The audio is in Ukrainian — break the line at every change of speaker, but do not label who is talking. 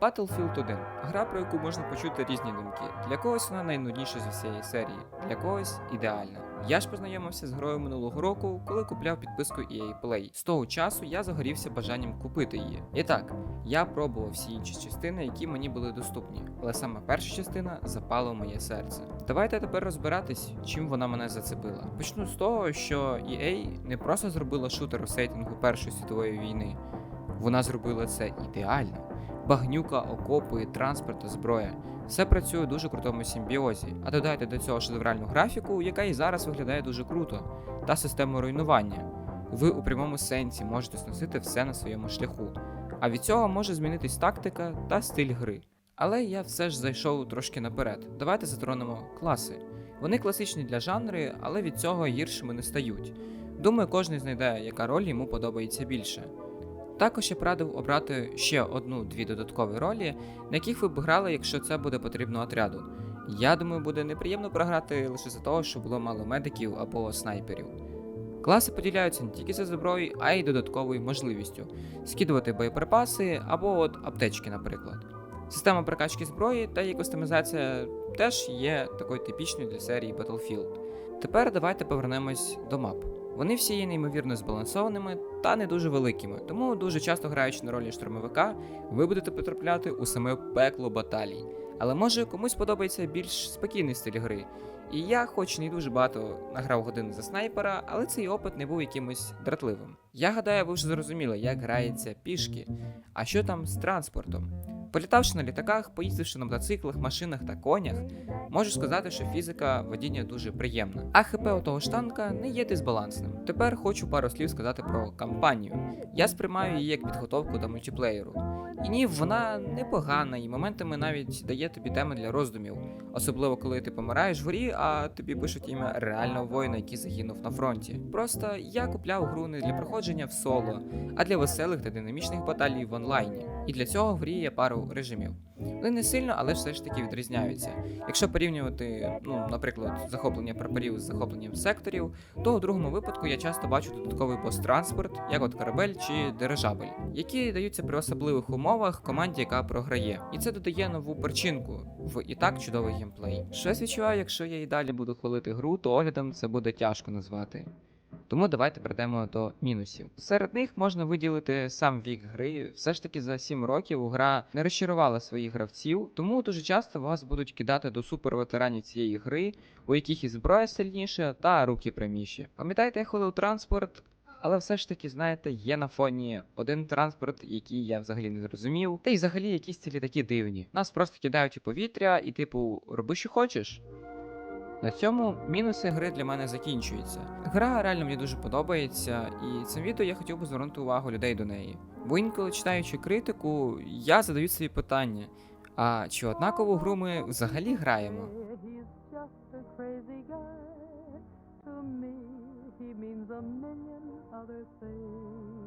Battlefield 1 гра, про яку можна почути різні думки. Для когось вона найнудніша з усієї серії, для когось ідеальна. Я ж познайомився з грою минулого року, коли купляв підписку EA Play. З того часу я загорівся бажанням купити її. І так, я пробував всі інші частини, які мені були доступні, але саме перша частина запала в моє серце. Давайте тепер розбиратись, чим вона мене зацепила. Почну з того, що EA не просто зробила шутер у сейтингу Першої світової війни, вона зробила це ідеально. Багнюка, окопи, транспорт зброя. Все працює у дуже крутому симбіозі. А додайте до цього шедевральну графіку, яка і зараз виглядає дуже круто, та систему руйнування. Ви у прямому сенсі можете сносити все на своєму шляху. А від цього може змінитись тактика та стиль гри. Але я все ж зайшов трошки наперед. Давайте затронемо класи. Вони класичні для жанри, але від цього гіршими не стають. Думаю, кожен знайде, яка роль йому подобається більше. Також я б радив обрати ще одну-дві додаткові ролі, на яких ви б грали, якщо це буде потрібно отряду. Я думаю, буде неприємно програти лише за того, що було мало медиків або снайперів. Класи поділяються не тільки за зброєю, а й додатковою можливістю скидувати боєприпаси або от аптечки, наприклад. Система прокачки зброї та її кастомізація теж є такою типічною для серії Battlefield. Тепер давайте повернемось до мап. Вони всі є неймовірно збалансованими та не дуже великими, тому дуже часто граючи на ролі штурмовика, ви будете потрапляти у саме пекло баталій. Але може комусь подобається більш спокійний стиль гри. І я, хоч не дуже багато награв годин за снайпера, але цей опит не був якимось дратливим. Я гадаю, ви вже зрозуміли, як грається пішки, а що там з транспортом. Політавши на літаках, поїздивши на мотоциклах, машинах та конях, можу сказати, що фізика водіння дуже приємна. А ХП у того ж танка не є дисбалансним. Тепер хочу пару слів сказати про кампанію. Я сприймаю її як підготовку до мультиплеєру. І ні, вона непогана, і моментами навіть дає тобі теми для роздумів, особливо коли ти помираєш в горі, а тобі пишуть ім'я реального воїна, який загинув на фронті. Просто я купляв гру не для проходження в соло, а для веселих та динамічних баталій в онлайні. І для цього в грі є пару режимів. Вони не сильно, але все ж таки відрізняються. Якщо порівнювати, ну, наприклад, захоплення прапорів з захопленням секторів, то у другому випадку я часто бачу додатковий пост-транспорт, як от корабель чи дирижабель, які даються при особливих умовах команді, яка програє. І це додає нову перчинку в і так чудовий геймплей. Щось відчуваю, якщо я і далі буду хвалити гру, то оглядом це буде тяжко назвати. Тому давайте перейдемо до мінусів. Серед них можна виділити сам вік гри. Все ж таки за 7 років гра не розчарувала своїх гравців, тому дуже часто вас будуть кидати до суперветеранів цієї гри, у яких і зброя сильніша та руки пряміші. Пам'ятаєте, я хвалив транспорт, але все ж таки, знаєте, є на фоні один транспорт, який я взагалі не зрозумів, та й взагалі якісь ці літаки дивні. Нас просто кидають у повітря і, типу, роби, що хочеш. На цьому мінуси гри для мене закінчуються. Гра реально мені дуже подобається, і цим відео я хотів би звернути увагу людей до неї. Бо інколи читаючи критику, я задаю собі питання: а чи однакову гру ми взагалі граємо?
Other things.